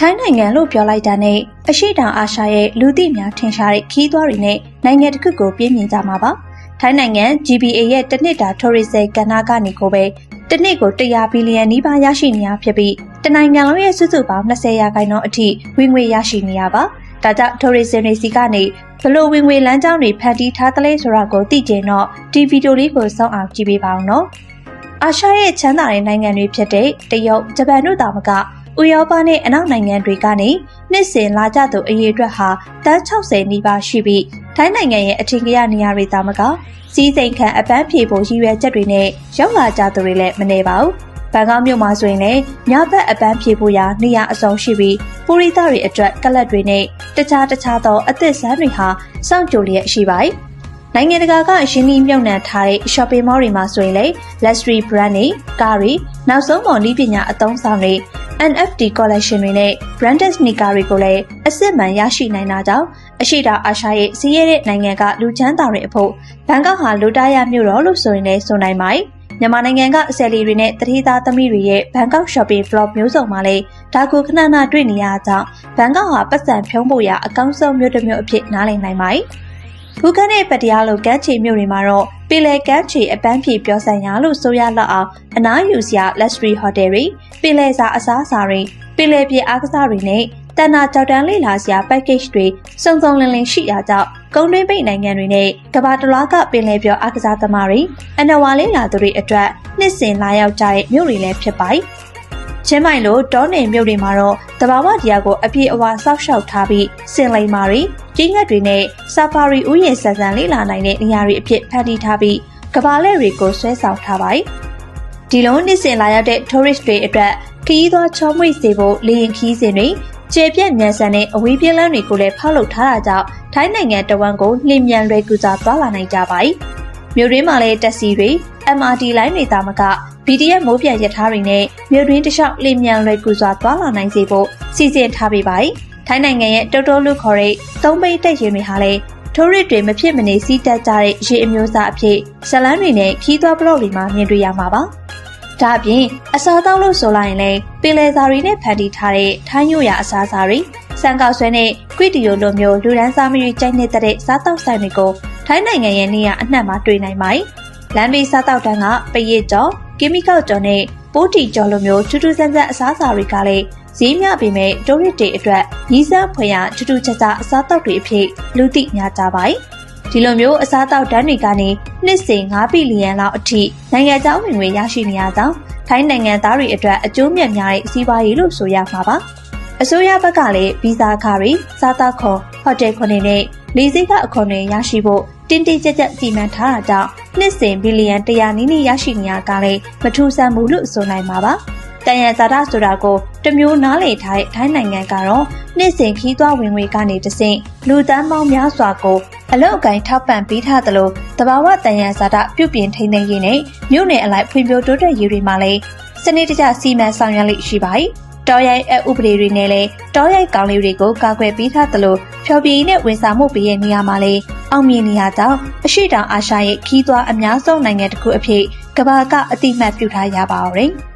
ထိုင်းနိုင်ငံလို့ပြောလိုက်တာနဲ့အရှိတောင်အာရှရဲ့လူသိများထင်ရှားတဲ့ခီးသွွားတွေနဲ့နိုင်ငံတစ်ခုကိုပြင်းမြင်ကြမှာပါ။ထိုင်းနိုင်ငံ GBA ရဲ့တစ်နှစ်တာ tourism ကဏ္ဍကနေကိုပဲတစ်နှစ်ကို100ဘီလီယံနီးပါးရရှိနေရဖြစ်ပြီးတနိုင်ငံလုံးရဲ့စုစုပေါင်း20ရာခိုင်နှုန်းအထိဝင်ငွေရရှိနေရပါ။ဒါကြောင့် tourism တွေစီကနေဘလို့ဝင်ငွေလမ်းကြောင်းတွေဖန်တီးထားသလဲဆိုတာကိုသိကျင်တော့ဒီဗီဒီယိုလေးကိုစောင့်အောင်ကြည့်ပေးပါအောင်နော်။အာရှရဲ့ချမ်းသာတဲ့နိုင်ငံတွေဖြစ်တဲ့တရုတ်၊ဂျပန်တို့တောင်မက ဥရောပနဲ့အနောက်နိုင်ငံတွေကနေနှစ်စဉ်လာကြသူအရေးအတွက်ဟာတန်း60နီးပါးရှိပြီးထိုင်းနိုင်ငံရဲ့အထင်ကရနေရာတွေတောင်မကစီးစိမ်ခံအပန်းဖြေဖို့ရည်ရွယ်ချက်တွေနဲ့ရောက်လာကြသူတွေလည်းမနေပါဘူး။ဘန်ကောက်မြို့မှာဆိုရင်လည်းညဘက်အပန်းဖြေဖို့ရာနေရာအစုံရှိပြီးပူရိသတွေအတွက်ကလပ်တွေနဲ့တခြားတခြားသောအသစ်ဆန်းတွေဟာစောင့်ကြိုလျက်ရှိပါတယ်။နိုင်ငံတကာကရင်းနှီးမြှုပ်နှံထားတဲ့ shopping mall တွေမှာဆိုရင်လည်း luxury brand တွေကားတွေနောက်ဆုံးပေါ်နည်းပညာအသုံးဆောင်တွေ NFT collection တွေနဲ့ branded sneaker တွေကိုလည်းအစစ်မှန်ရရှိနိုင်တာကြောင့်အရှိတောင်အာရှရဲ့စီးရဲတဲ့နိုင်ငံကလူချမ်းသာတွေအဖို့ဘန်ကောက်ဟာလူတားရမြို့တော်လို့ဆိုရင်လည်းဆိုနိုင်ပါတယ်။မြန်မာနိုင်ငံကဆယ်လီတွေနဲ့တတိသားသမီးတွေရဲ့ဘန်ကောက် shopping vlog မျိုးစုံမှာလည်းဒါကိုခဏခဏတွေ့နေရကြောင်းဘန်ကောက်ဟာပတ်စံဖြုံးဖို့ရအကောင်းဆုံးမြို့တစ်မြို့အဖြစ်နားလည်နိုင်ပါတယ်။ ဘူကန်နဲ့ပတ္တရားလိုကမ်းခြေမြို့တွေမှာတော့ပင်လယ်ကမ်းခြေအပန်းဖြေပြောဆိုင်ရာလို့ဆိုရလောက်အောင်အနားယူစရာ luxury hotel တွေပင်လယ်စာအစားအစာတွေပင်လယ်ပြေအားကစားတွေနဲ့တန်နာကြောက်တန်းလေးလာစရာ package တွေစုံစုံလင်လင်ရှိရာကြောင့်ကုန်းတွင်းပိတ်နိုင်ငံတွေနဲ့ကမ္ဘာတလွှားကပင်လယ်ပြောအားကစားသမားတွေအနဝါလေးလာသူတွေအတွက်နှစ်စဉ်လာရောက်ကြတဲ့မြို့တွေလည်းဖြစ်ပါတယ်။ ချင်းမိုင်လိုတောနယ်မြို့တွေမှာတော့တဘာဝတရားကိုအပြည့်အဝစောက်ရှောက်ထားပြီးစင်လိမ်မာတွေကြီးငတ်တွေနဲ့ဆာဖာရီဥယျာဉ်ဆန်ဆန်လေးလာနိုင်တဲ့နေရာတွေအဖြစ်ဖန်တီးထားပြီးကဘာလက်တွေကိုဆွဲဆောင်ထားပါတယ်။ဒီလိုနှစ်စဉ်လာရောက်တဲ့ tourist တွေအတွက်ခရီးသွားချောမွေ့စေဖို့လေရင်ခီးစဉ်တွေကျေပြက်မြန်ဆန်တဲ့အဝေးပြေးလမ်းတွေကိုလည်းဖောက်လုပ်ထားတာကြောင့်ထိုင်းနိုင်ငံတဝန်းကိုလျင်မြန်လွယ်ကူစွာသွားလာနိုင်ကြပါတယ်။မြို့ရင်းမှာလည်းတက်စီတွေ MRT လိုင်းတွေတာမက BTS မိုးပြန်ရထားတွေနဲ့မြို့တွင်းတလျှောက်လျင်မြန်လွယ်ကူစွာသွားလာနိုင်စေဖို့စီစဉ်ထားပေးပါတယ်။ထိုင်းနိုင်ငံရဲ့တိုတိုလူခေါ်တဲ့သုံးပိတ်တက်ရင်တွေဟာလည်းထိုးရစ်တွေမဖြစ်မနေစီးတက်ကြတဲ့ရေအမျိုးအစားအဖြစ်ဇလန်းတွေနဲ့ခီးသွွားဘလော့တွေမှာမြင်တွေ့ရမှာပါ။ဒါအပြင်အစာတောက်လို့ဆိုလိုက်ရင်လည်းပင်လယ်စာတွေနဲ့ဖန်တီးထားတဲ့ထိုင်းရိုးရာအစားအစာတွေစံကောက်ဆွဲနဲ့ကွီတီယိုလိုမျိုးလူဒန်းစားမရွေးကြိုက်နေတဲ့စားတောက်ဆိုင်တွေကိုထိုင်းနိုင်ငံရဲ့နေရာအနှံ့မှာတွေ့နိုင်ပါတယ်။ လမ်းဘေးစားတောက်တန်းကပရစ်ကြော်ကီမီကောက်ကြော်နဲ့ပိုးတီကြော်လိုမျိုးထူးထူးဆန်းဆန်းအစားအစာတွေကလည်းဈေးမြပေမဲ့တိုးရစ်တွေအတွက်ညီးစမ်းဖွယ်ရထူးထူးခြားခြားအစားအသောက်တွေအဖြစ်လူသိများကြပါတယ်။ဒီလိုမျိုးအစားအသောက်တန်းတွေကနေနှစ်စဉ်9ဘီလီယံလောက်အထိနိုင်ငံခြားဝင်ငွေရရှိနေရကြောင်းထိုင်းနိုင်ငံသားတွေအတွက်အကျိုးမြတ်များတဲ့စီးပွားရေးလို့ဆိုရမှာပါ။အစိုးရဘက်ကလည်းဗီဇာခါတွေစားသောက်ခွန်ဟိုတယ်ခွန်တွေနဲ့လေဆိပ်ကအခွန်တွေရရှိဖို့ တင်းတင်းကြပ်ကြပ်စီမံထားတာကြောင့်နှစ်စဉ်ဘီလီယံ100နီးနီးရရှိနေရကလည်းမထူးဆန်းဘူးလို့ဆိုနိုင်မှာပါ။တန်ရန်ဇာတာဆိုတာကိုတမျိုးနားလေထားတဲ့ထိုင်းနိုင်ငံကတော့နှစ်စဉ်ခီးသွွားဝင်ငွေကနေတဆင့်လူတန်းပေါင်းများစွာကိုအလုတ်အကင်ထောက်ပံ့ပေးထားသလိုတဘာဝတန်ရန်ဇာတာပြုပြင်ထိန်းသိမ်းရေးနဲ့မြို့နယ်အလိုက်ဖွံ့ဖြိုးတိုးတက်ရေးတွေမှာလည်းစနစ်တကျစီမံဆောင်ရွက်လိရှိပါတယ်။တောရိုက်အဥပဒေတွေနဲ့လည်းတောရိုက်ကောင်လေးတွေကိုကာကွယ်ပေးထားသလိုဖျော်ဖြေရေးနဲ့ဝန်ဆောင်မှုပေးတဲ့နေရာမှာလည်း အောင်မြင်နေရကြောင်းအရှိတောင်အာရှရဲ့ခီးသွွားအများဆုံးနိုင်ငံတစ်ခုအဖြစ်ကမ္ဘာကအတိအမှတ်ပြုထားရပါအောင်။